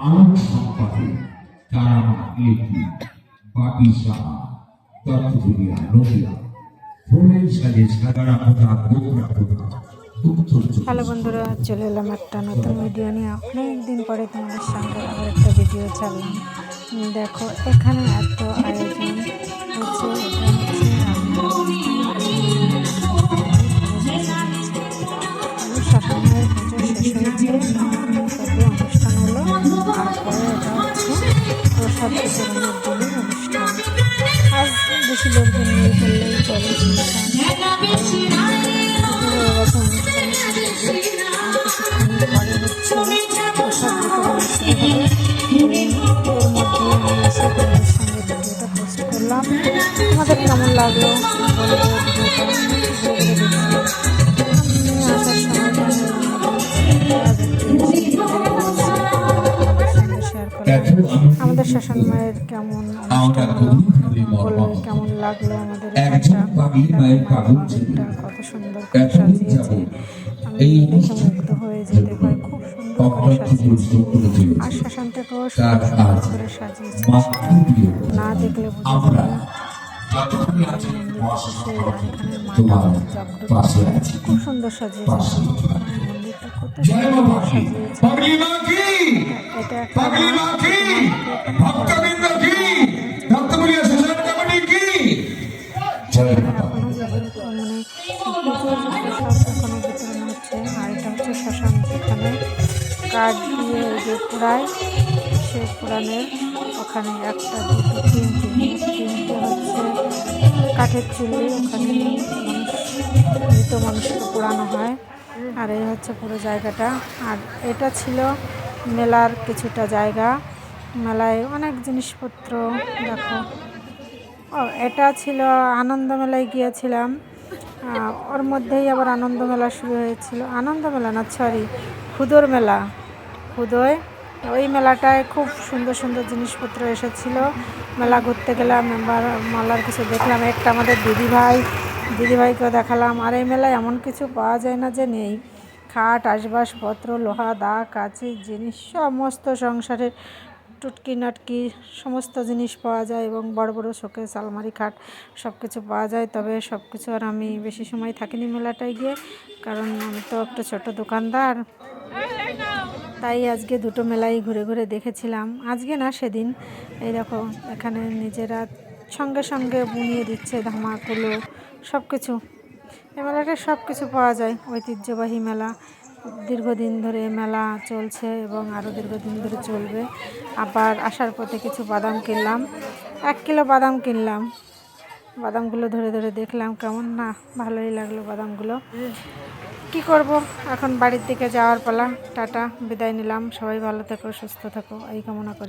আলোক সম্পাদে তারামা লিপি বাপি সাহা নদিয়া হ্যালো বন্ধুরা চলে এলাম একটা নতুন ভিডিও নিয়ে। অনেক দিন পরে তোমাদের সঙ্গে আবার একটা ভিডিও উম, দেখো এখানে এত আয়োজন হচ্ছে বিতরণের জন্য অনুষ্ঠান আজ বেশি লোকজন নিয়ে ফেললেই চলে অনুষ্ঠান আমাদের কেমন লাগল? আমাদের শাসন মায়ের কেমন অনুষ্ঠান হলো? কেমন লাগল? আমাদের। মন্দিরটা কত সুন্দর করে সাজিয়েছে। আমি দেখে মুগ্ধ হয়ে যেতে পারি। খুব সুন্দর করে সাজিয়েছে। আর শাসনটাকেও সুন্দর করে সাজিয়েছে। না দেখলে বোঝা আমরা যাবে না। যতক্ষণই আছি সেই এখানে মা জাগ্রত খুব সুন্দর সাজিয়েছে। জয় মা করে পাখি পাগলি মা কি? এটা একটা পাগলি মা কি? ভক্তবৃন্দ কি? ভক্তবলিয়া শ্মশান কমিটি কি? জয় মা যেগুলো মানে কাঠ দিয়ে যে পোড়ায় সে পোড়ানের ওখানে একটা দুটো তিনটে তিনটে হচ্ছে কাঠের চুল্লি ওখানে মানুষ মৃত মানুষকে পোড়ানো হয়। আর এই হচ্ছে পুরো জায়গাটা। আর এটা ছিল মেলার কিছুটা জায়গা। মেলায় অনেক জিনিসপত্র, দেখো। ও, এটা ছিল আনন্দ মেলায় গিয়েছিলাম ওর মধ্যেই আবার আনন্দ মেলা শুরু হয়েছিল। আনন্দ মেলা না সরি খুদোর মেলা। খুদোয়, ওই মেলাটায় খুব সুন্দর সুন্দর জিনিসপত্র এসেছিল। মেলা ঘুরতে গেলাম, এবার মেলার কিছু দেখলাম। একটা আমাদের দিদিভাই দিদিভাইকেও দেখালাম। আর এই মেলায় এমন কিছু পাওয়া যায় না যে নেই। খাট আসবাবপত্র লোহা, দা কাঁচের জিনিস, সমস্ত সংসারের টুটকি নাটকি সমস্ত জিনিস পাওয়া যায় এবং বড় বড় শোকেস, আলমারি, খাট সব কিছু পাওয়া যায়। তবে সব কিছু আর আমি বেশি সময় থাকিনি মেলাটায় গিয়ে, কারণ আমি তো একটা ছোট দোকানদার। তাই আজকে দুটো মেলাই ঘুরে ঘুরে দেখেছিলাম। আজকে না, সেদিন। এই দেখো, এখানে নিজেরা সঙ্গে সঙ্গে বুনিয়ে দিচ্ছে ধামাকুলো। সব কিছু এই মেলাটায় সব কিছু পাওয়া যায়। ঐতিহ্যবাহী মেলা। দীর্ঘদিন ধরে মেলা চলছে এবং আরও দীর্ঘদিন ধরে চলবে। আবার আসার পথে কিছু বাদাম কিনলাম। এক কিলো বাদাম কিনলাম। বাদামগুলো ধরে ধরে দেখলাম কেমন না, ভালোই লাগল বাদামগুলো। কি করব? এখন বাড়ির দিকে যাওয়ার পালা। টাটা, বিদায় নিলাম। সবাই ভালো থেকো, সুস্থ থেকো। এই কামনা করি।